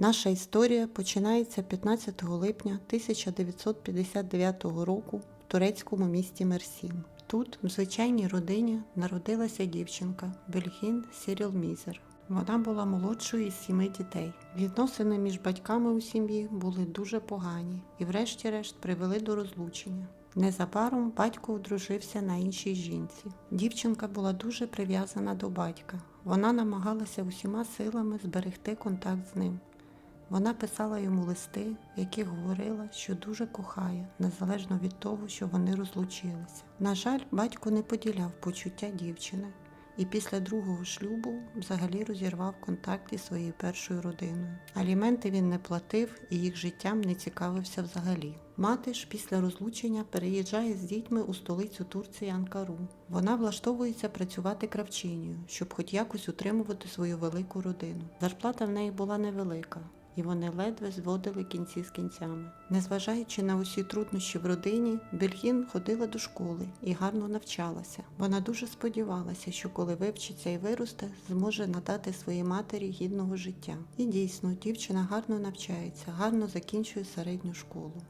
Наша історія починається 15 липня 1959 року в турецькому місті Мерсін. Тут, в звичайній родині, народилася дівчинка Бельгін Сіріл Мізер. Вона була молодшою із сіми дітей. Відносини між батьками у сім'ї були дуже погані і, врешті-решт, привели до розлучення. Незабаром батько одружився на іншій жінці. Дівчинка була дуже прив'язана до батька. Вона намагалася усіма силами зберегти контакт з ним. Вона писала йому листи, в яких говорила, що дуже кохає, незалежно від того, що вони розлучилися. На жаль, батько не поділяв почуття дівчини і після другого шлюбу взагалі розірвав контакт із своєю першою родиною. Аліменти він не платив і їх життям не цікавився взагалі. Мати ж після розлучення переїжджає з дітьми у столицю Турції Анкару. Вона влаштовується працювати кравчинею, щоб хоч якось утримувати свою велику родину. Зарплата в неї була невелика. І вони ледве зводили кінці з кінцями. Незважаючи на усі труднощі в родині, Бельгін ходила до школи і гарно навчалася. Вона дуже сподівалася, що коли вивчиться і виросте, зможе надати своїй матері гідного життя. І дійсно, дівчина гарно навчається, гарно закінчує середню школу.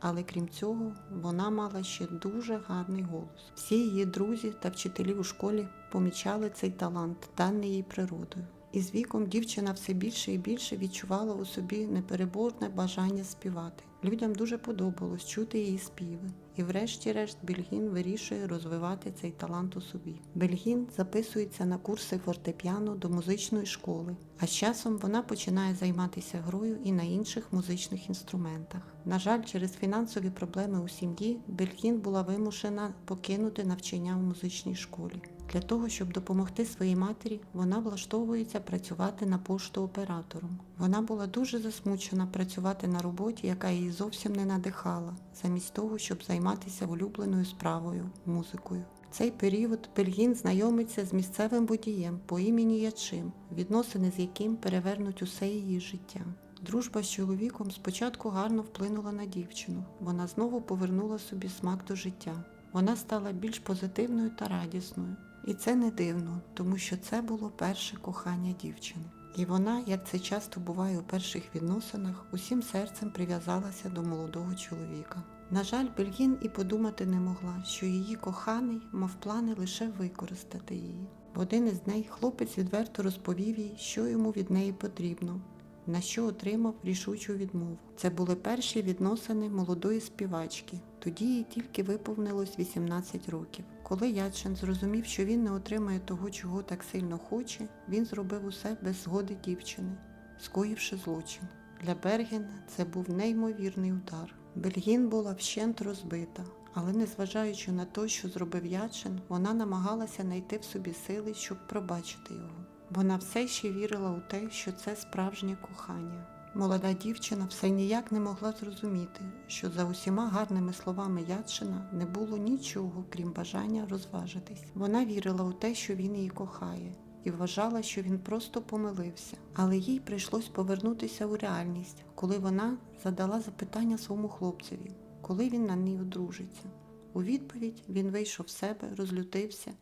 Але крім цього, вона мала ще дуже гарний голос. Всі її друзі та вчителі у школі помічали цей талант, даний їй природою. І з віком дівчина все більше і більше відчувала у собі непереборне бажання співати. Людям дуже подобалось чути її співи. І врешті-решт Бельгін вирішує розвивати цей талант у собі. Бельгін записується на курси фортепіано до музичної школи, а з часом вона починає займатися грою і на інших музичних інструментах. На жаль, через фінансові проблеми у сім'ї Бельгін була вимушена покинути навчання у музичній школі. Для того, щоб допомогти своїй матері, вона влаштовується працювати на пошту оператором. Вона була дуже засмучена працювати на роботі, яка її зовсім не надихала, замість того, щоб займатися улюбленою справою музикою. В цей період Бельгін знайомиться з місцевим водієм по імені Ячим, відносини з яким перевернуть усе її життя. Дружба з чоловіком спочатку гарно вплинула на дівчину. Вона знову повернула собі смак до життя. Вона стала більш позитивною та радісною. І це не дивно, тому що це було перше кохання дівчини. І вона, як це часто буває у перших відносинах, усім серцем прив'язалася до молодого чоловіка. На жаль, Бельгін і подумати не могла, що її коханий мав плани лише використати її. В один із дней хлопець відверто розповів їй, що йому від неї потрібно, на що отримав рішучу відмову. Це були перші відносини молодої співачки. Тоді їй тільки виповнилось 18 років. Коли Ячен зрозумів, що він не отримає того, чого так сильно хоче, він зробив усе без згоди дівчини, скоївши злочин. Для Бергена це був неймовірний удар. Бельгін була вщент розбита, але незважаючи на те, що зробив Ячен, вона намагалася знайти в собі сили, щоб пробачити його. Вона все ще вірила у те, що це справжнє кохання. Молода дівчина все ніяк не могла зрозуміти, що за усіма гарними словами Ячина не було нічого, крім бажання розважитись. Вона вірила у те, що він її кохає, і вважала, що він просто помилився. Але їй прийшлось повернутися у реальність, коли вона задала запитання своєму хлопцеві, коли він на ній одружиться. У відповідь він вийшов в себе, розлютився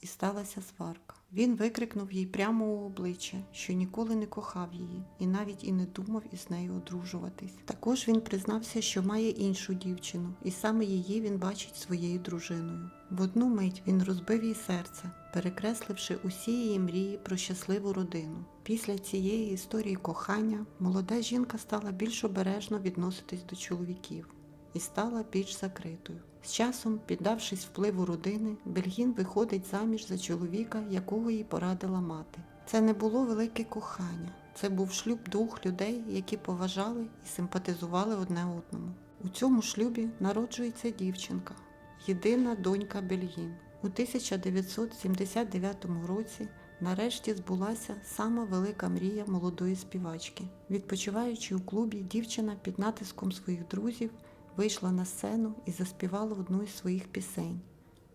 і сталася сварка. Він викрикнув їй прямо у обличчя, що ніколи не кохав її і навіть і не думав із нею одружуватись. Також він признався, що має іншу дівчину, і саме її він бачить своєю дружиною. В одну мить він розбив їй серце, перекресливши усі її мрії про щасливу родину. Після цієї історії кохання молода жінка стала більш обережно відноситись до чоловіків і стала більш закритою. З часом, піддавшись впливу родини, Бельгін виходить заміж за чоловіка, якого їй порадила мати. Це не було велике кохання, це був шлюб двох людей, які поважали і симпатизували одне одному. У цьому шлюбі народжується дівчинка, єдина донька Бельгін. У 1979 році нарешті збулася сама велика мрія молодої співачки. Відпочиваючи у клубі, дівчина під натиском своїх друзів вийшла на сцену і заспівала одну із своїх пісень.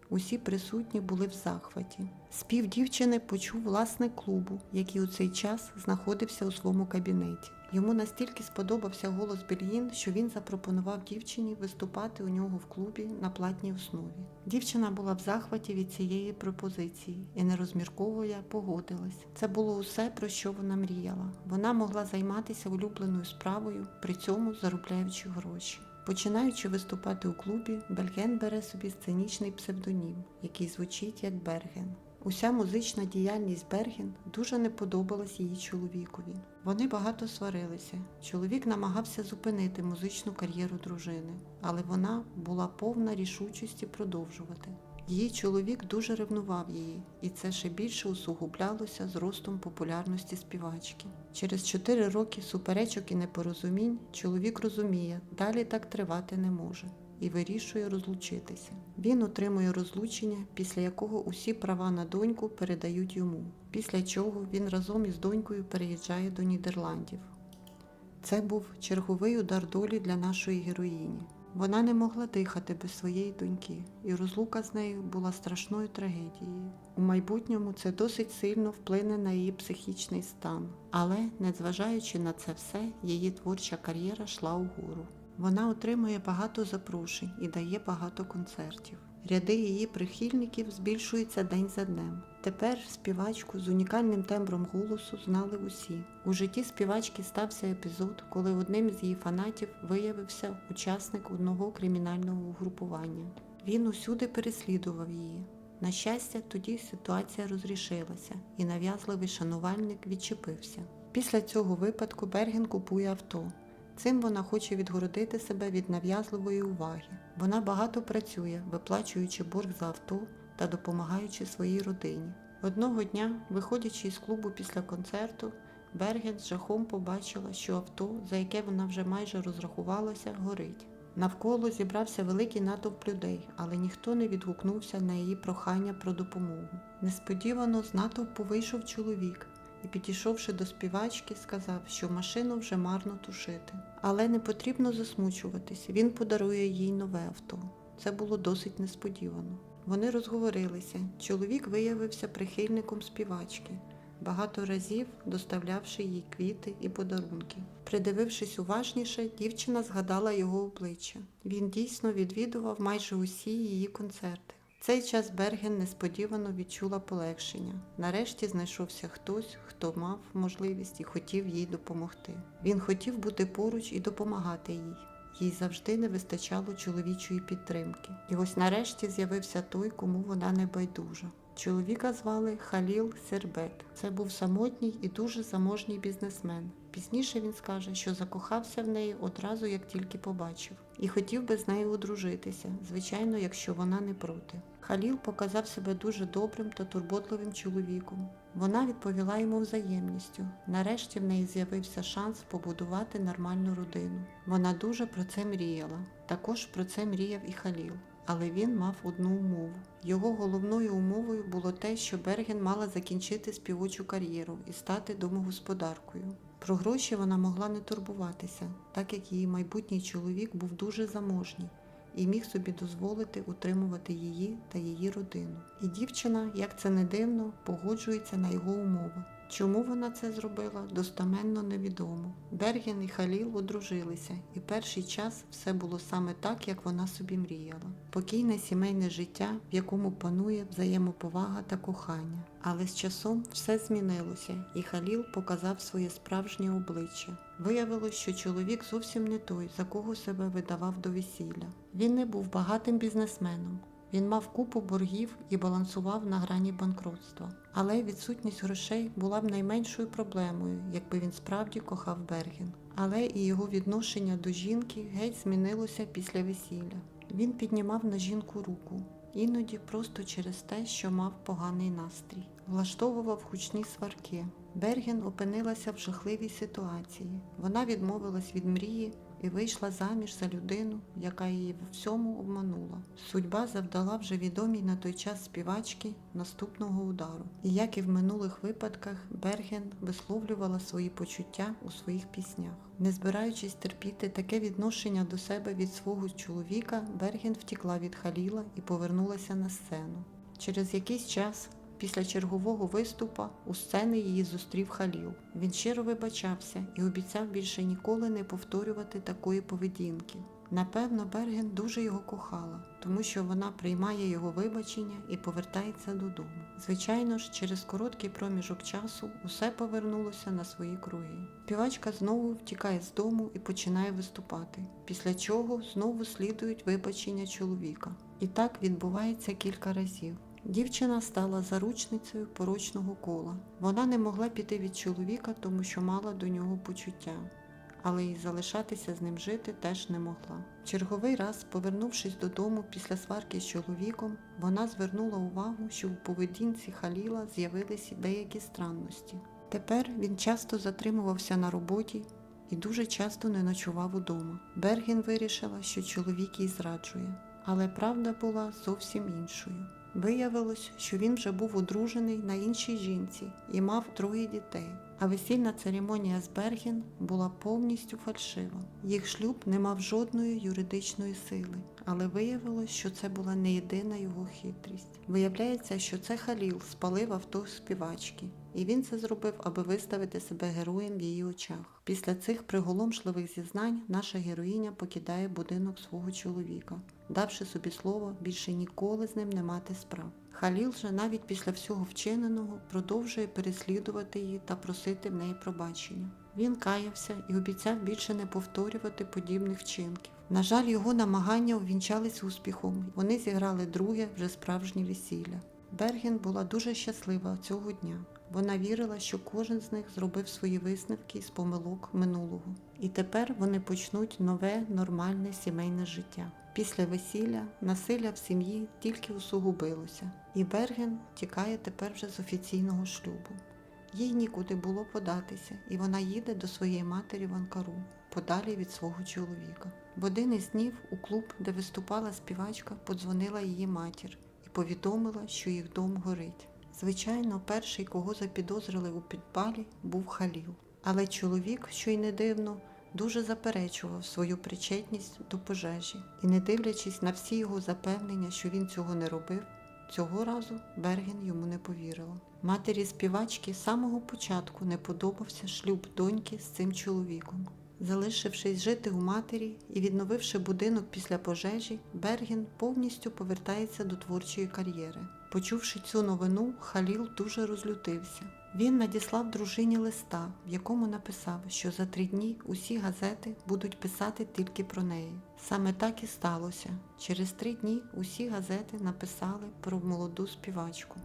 Усі присутні були в захваті. Спів дівчини почув власник клубу, який у цей час знаходився у своєму кабінеті. Йому настільки сподобався голос Бельгін, що він запропонував дівчині виступати у нього в клубі на платній основі. Дівчина була в захваті від цієї пропозиції і, не розмірковує, погодилась. Це було усе, про що вона мріяла. Вона могла займатися улюбленою справою, при цьому заробляючи гроші. Починаючи виступати у клубі, Бельген бере собі сценічний псевдонім, який звучить як Берген. Уся музична діяльність Берген дуже не подобалась її чоловікові. Вони багато сварилися. Чоловік намагався зупинити музичну кар'єру дружини, але вона була повна рішучості продовжувати. Її чоловік дуже ревнував її, і це ще більше усугублялося з ростом популярності співачки. Через чотири роки суперечок і непорозумінь чоловік розуміє, далі так тривати не може і вирішує розлучитися. Він отримує розлучення, після якого усі права на доньку передають йому, після чого він разом із донькою переїжджає до Нідерландів. Це був черговий удар долі для нашої героїні. Вона не могла дихати без своєї доньки, і розлука з нею була страшною трагедією. У майбутньому це досить сильно вплине на її психічний стан, але, незважаючи на це все, її творча кар'єра йшла угору. Вона отримує багато запрошень і дає багато концертів. Ряди її прихильників збільшуються день за днем. Тепер співачку з унікальним тембром голосу знали усі. У житті співачки стався епізод, коли одним з її фанатів виявився учасник одного кримінального угрупування. Він усюди переслідував її. На щастя, тоді ситуація розрішилася, і нав'язливий шанувальник відчепився. Після цього випадку Берген купує авто. Цим вона хоче відгородити себе від нав'язливої уваги. Вона багато працює, виплачуючи борг за авто та допомагаючи своїй родині. Одного дня, виходячи із клубу після концерту, Берген з жахом побачила, що авто, за яке вона вже майже розрахувалася, горить. Навколо зібрався великий натовп людей, але ніхто не відгукнувся на її прохання про допомогу. Несподівано з натовпу вийшов чоловік і, підійшовши до співачки, сказав, що машину вже марно тушити. Але не потрібно засмучуватись, він подарує їй нове авто. Це було досить несподівано. Вони розговорилися. Чоловік виявився прихильником співачки, багато разів доставлявши їй квіти і подарунки. Придивившись уважніше, дівчина згадала його обличчя. Він дійсно відвідував майже усі її концерти. Цей час Берген несподівано відчула полегшення. Нарешті знайшовся хтось, хто мав можливість і хотів їй допомогти. Він хотів бути поруч і допомагати їй. Їй завжди не вистачало чоловічої підтримки. І ось нарешті з'явився той, кому вона не байдужа. Чоловіка звали Халіл Сербет. Це був самотній і дуже заможній бізнесмен. Пізніше він скаже, що закохався в неї одразу, як тільки побачив, і хотів би з нею одружитися, звичайно, якщо вона не проти. Халіл показав себе дуже добрим та турботливим чоловіком. Вона відповіла йому взаємністю. Нарешті в неї з'явився шанс побудувати нормальну родину. Вона дуже про це мріяла. Також про це мріяв і Халіл. Але він мав одну умову. Його головною умовою було те, що Берген мала закінчити співочу кар'єру і стати домогосподаркою. Про гроші вона могла не турбуватися, так як її майбутній чоловік був дуже заможній і міг собі дозволити утримувати її та її родину. І дівчина, як це не дивно, погоджується на його умови. Чому вона це зробила, достаменно невідомо. Берген і Халіл одружилися, і перший час все було саме так, як вона собі мріяла. Покійне сімейне життя, в якому панує взаємоповага та кохання. Але з часом все змінилося, і Халіл показав своє справжнє обличчя. Виявилось, що чоловік зовсім не той, за кого себе видавав до весілля. Він не був багатим бізнесменом. Він мав купу боргів і балансував на грані банкротства. Але відсутність грошей була б найменшою проблемою, якби він справді кохав Берген. Але і його відношення до жінки геть змінилося після весілля. Він піднімав на жінку руку, іноді просто через те, що мав поганий настрій. Влаштовував гучні сварки. Берген опинилася в жахливій ситуації. Вона відмовилась від мрії і вийшла заміж за людину, яка її в всьому обманула. Судьба завдала вже відомій на той час співачки наступного удару. І як і в минулих випадках, Берген висловлювала свої почуття у своїх піснях. Не збираючись терпіти таке відношення до себе від свого чоловіка, Берген втікла від Халіла і повернулася на сцену. Через якийсь час після чергового виступу у сцени її зустрів Халіл. Він щиро вибачався і обіцяв більше ніколи не повторювати такої поведінки. Напевно, Берген дуже його кохала, тому що вона приймає його вибачення і повертається додому. Звичайно ж, через короткий проміжок часу усе повернулося на свої круги. Співачка знову втікає з дому і починає виступати, після чого знову слідують вибачення чоловіка. І так відбувається кілька разів. Дівчина стала заручницею порочного кола. Вона не могла піти від чоловіка, тому що мала до нього почуття але й залишатися з ним жити теж не могла. Черговий раз, повернувшись додому після сварки з чоловіком, вона звернула увагу, що у поведінці Халіла з'явилися деякі странності. Тепер він часто затримувався на роботі і дуже часто не ночував удома. Берген вирішила, що чоловік їй зраджує, але правда була зовсім іншою. Виявилось, що він вже був одружений на іншій жінці і мав троє дітей. А весільна церемонія з Берген була повністю фальшива. Їх шлюб не мав жодної юридичної сили, але виявилось, що це була не єдина його хитрість. Виявляється, що це Халіл спалив авто співачки, і він це зробив, аби виставити себе героєм в її очах. Після цих приголомшливих зізнань наша героїня покидає будинок свого чоловіка, давши собі слово більше ніколи з ним не мати справ. Халіл же навіть після всього вчиненого продовжує переслідувати її та просити в неї пробачення. Він каявся і обіцяв більше не повторювати подібних вчинків. На жаль, його намагання увінчались успіхом. Вони зіграли друге вже справжнє весілля. Берген була дуже щаслива цього дня. Вона вірила, що кожен з них зробив свої висновки з помилок минулого. І тепер вони почнуть нове нормальне сімейне життя. Після весілля насилля в сім'ї тільки усугубилося, і Берген тікає тепер вже з офіційного шлюбу. Їй нікуди було податися, і вона їде до своєї матері в Анкару, подалі від свого чоловіка. В один із днів у клуб, де виступала співачка, подзвонила її матір і повідомила, що їх дом горить. Звичайно, перший, кого запідозрили у підпалі, був Халіл. Але чоловік, що й не дивно, дуже заперечував свою причетність до пожежі і, не дивлячись на всі його запевнення, що він цього не робив, цього разу Берген йому не повірила. Матері співачки з самого початку не подобався шлюб доньки з цим чоловіком. Залишившись жити у матері і відновивши будинок після пожежі, Берген повністю повертається до творчої кар'єри. Почувши цю новину, Халіл дуже розлютився. Він надіслав дружині листа, в якому написав, що за три дні усі газети будуть писати тільки про неї. Саме так і сталося. Через три дні усі газети написали про молоду співачку.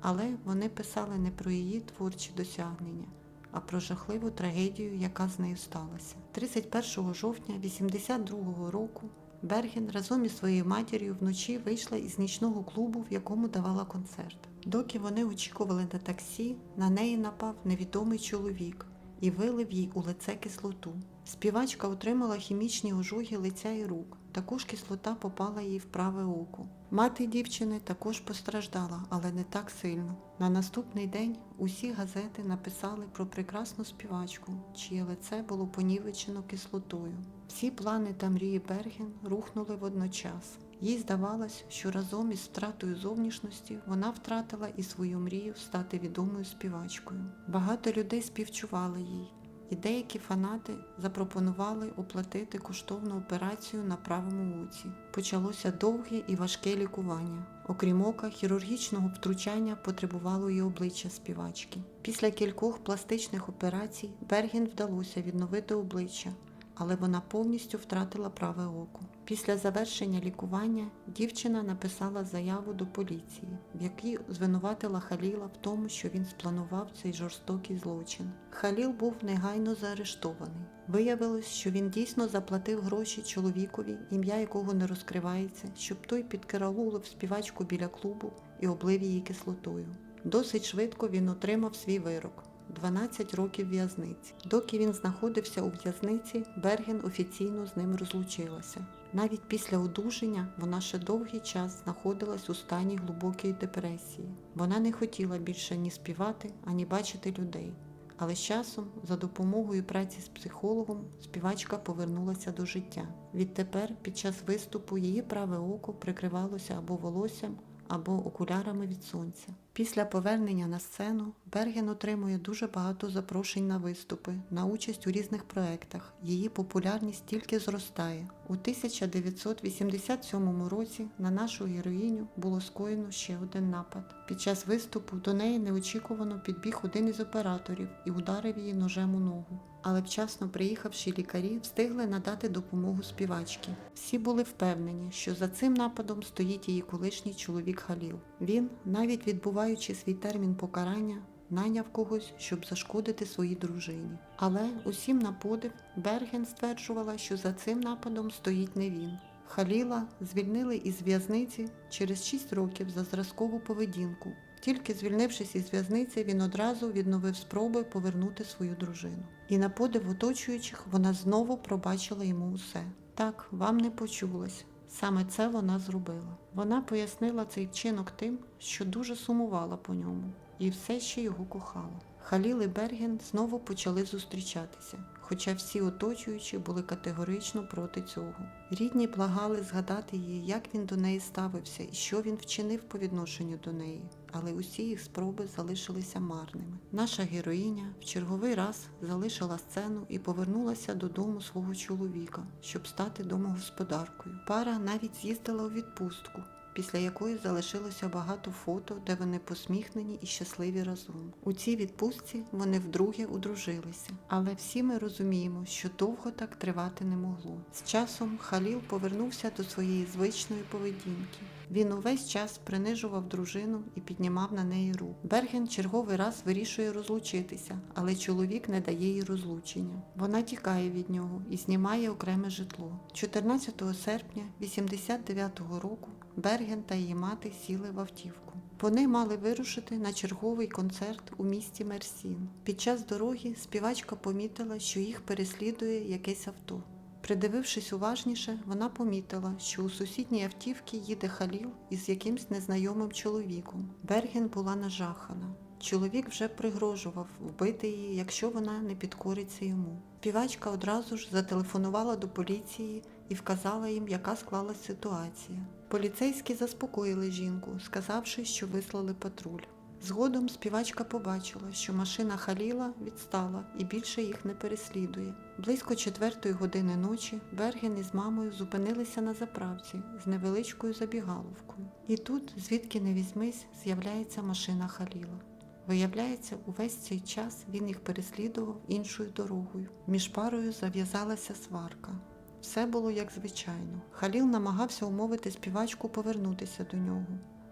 Але вони писали не про її творчі досягнення, а про жахливу трагедію, яка з нею сталася. 31 жовтня 82 року Берген разом із своєю матір'ю вночі вийшла із нічного клубу, в якому давала концерт. Доки вони очікували на таксі, на неї напав невідомий чоловік і вилив їй у лице кислоту. Співачка отримала хімічні ожоги лиця і рук. Також кислота попала їй в праве око. Мати дівчини також постраждала, але не так сильно. На наступний день усі газети написали про прекрасну співачку, чиє лице було понівечено кислотою. Всі плани та мрії Берген рухнули водночас. Їй здавалось, що разом із втратою зовнішності вона втратила і свою мрію стати відомою співачкою. Багато людей співчували їй, і деякі фанати запропонували оплатити коштовну операцію на правому оці. Почалося довге і важке лікування. Окрім ока, хірургічного втручання потребувало і обличчя співачки. Після кількох пластичних операцій Берген вдалося відновити обличчя, але вона повністю втратила праве око. Після завершення лікування дівчина написала заяву до поліції, в якій звинуватила Халіла в тому, що він спланував цей жорстокий злочин. Халіл був негайно заарештований. Виявилось, що він дійсно заплатив гроші чоловікові, ім'я якого не розкривається, щоб той підкараулив співачку біля клубу і облив її кислотою. Досить швидко він отримав свій вирок. 12 років в'язниці. Доки він знаходився у в'язниці, Берген офіційно з ним розлучилася. Навіть після одужання вона ще довгий час знаходилась у стані глибокої депресії. Вона не хотіла більше ні співати, ані бачити людей. Але з часом, за допомогою праці з психологом, співачка повернулася до життя. Відтепер, під час виступу, її праве око прикривалося або волоссям, або окулярами від сонця. Після повернення на сцену Берген отримує дуже багато запрошень на виступи, на участь у різних проєктах. Її популярність тільки зростає. У 1987 році на нашу героїню було скоєно ще один напад. Під час виступу до неї неочікувано підбіг один із операторів і ударив її ножем у ногу. Але вчасно приїхавші лікарі встигли надати допомогу співачці. Всі були впевнені, що за цим нападом стоїть її колишній чоловік Халіл. Він, навіть відбуваючи свій термін покарання, найняв когось, щоб зашкодити своїй дружині. Але усім на подив Берген стверджувала, що за цим нападом стоїть не він. Халіла звільнили із в'язниці через 6 років за зразкову поведінку. Тільки звільнившись із в'язниці, він одразу відновив спроби повернути свою дружину. І на подив оточуючих вона знову пробачила йому усе. Так, вам не почулось. Саме це вона зробила. Вона пояснила цей вчинок тим, що дуже сумувала по ньому і все ще його кохала. Халіл і Берген знову почали зустрічатися, хоча всі оточуючі були категорично проти цього. Рідні благали згадати її, як він до неї ставився і що він вчинив по відношенню до неї, але усі їх спроби залишилися марними. Наша героїня в черговий раз залишила сцену і повернулася додому свого чоловіка, щоб стати домогосподаркою. Пара навіть з'їздила у відпустку після якої залишилося багато фото, де вони посміхнені і щасливі разом. У цій відпустці вони вдруге одружилися. Але всі ми розуміємо, що довго так тривати не могло. З часом Халіл повернувся до своєї звичної поведінки. Він увесь час принижував дружину і піднімав на неї руку. Берген черговий раз вирішує розлучитися, але чоловік не дає їй розлучення. Вона тікає від нього і знімає окреме житло. 14 серпня 89-го року Берген та її мати сіли в автівку. Вони мали вирушити на черговий концерт у місті Мерсін. Під час дороги співачка помітила, що їх переслідує якесь авто. Придивившись уважніше, вона помітила, що у сусідній автівці їде Халіл із якимсь незнайомим чоловіком. Берген була нажахана. Чоловік вже пригрожував вбити її, якщо вона не підкориться йому. Співачка одразу ж зателефонувала до поліції і вказала їм, яка склалась ситуація. Поліцейські заспокоїли жінку, сказавши, що вислали патруль. Згодом співачка побачила, що машина Халіла відстала і більше їх не переслідує. Близько четвертої години ночі Берген із мамою зупинилися на заправці з невеличкою забігаловкою. І тут, звідки не візьмись, з'являється машина Халіла. Виявляється, увесь цей час він їх переслідував іншою дорогою. Між парою зав'язалася сварка. Все було як звичайно. Халіл намагався умовити співачку повернутися до нього,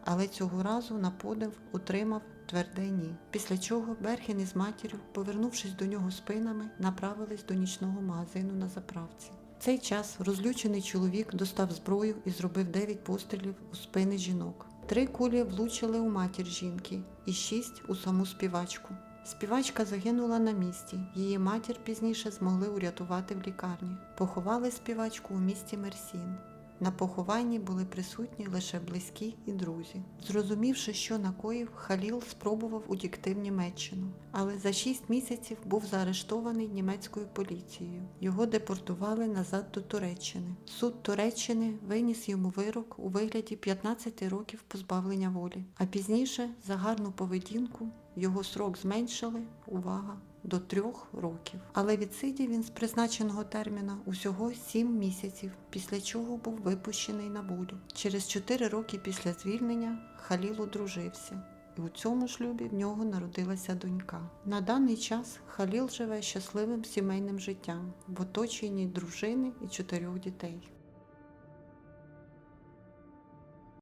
але цього разу на подив утримав тверде ні. Після чого Берген із матір'ю, повернувшись до нього спинами, направились до нічного магазину на заправці. В цей час розлючений чоловік достав зброю і зробив дев'ять пострілів у спини жінок. Три кулі влучили у матір жінки і шість у саму співачку. Співачка загинула на місці. Її матір пізніше змогли урятувати в лікарні. Поховали співачку у місті Мерсін. На похованні були присутні лише близькі і друзі. Зрозумівши, що накоїв, Халіл спробував утікти в Німеччину, але за шість місяців був заарештований німецькою поліцією. Його депортували назад до Туреччини. Суд Туреччини виніс йому вирок у вигляді 15 років позбавлення волі, а пізніше за гарну поведінку його срок зменшили. Увага! До трьох років. Але відсидів він з призначеного терміна усього сім місяців, після чого був випущений на волю. Через чотири роки після звільнення Халіл одружився, і у цьому шлюбі в нього народилася донька. На даний час Халіл живе щасливим сімейним життям в оточенні дружини і чотирьох дітей.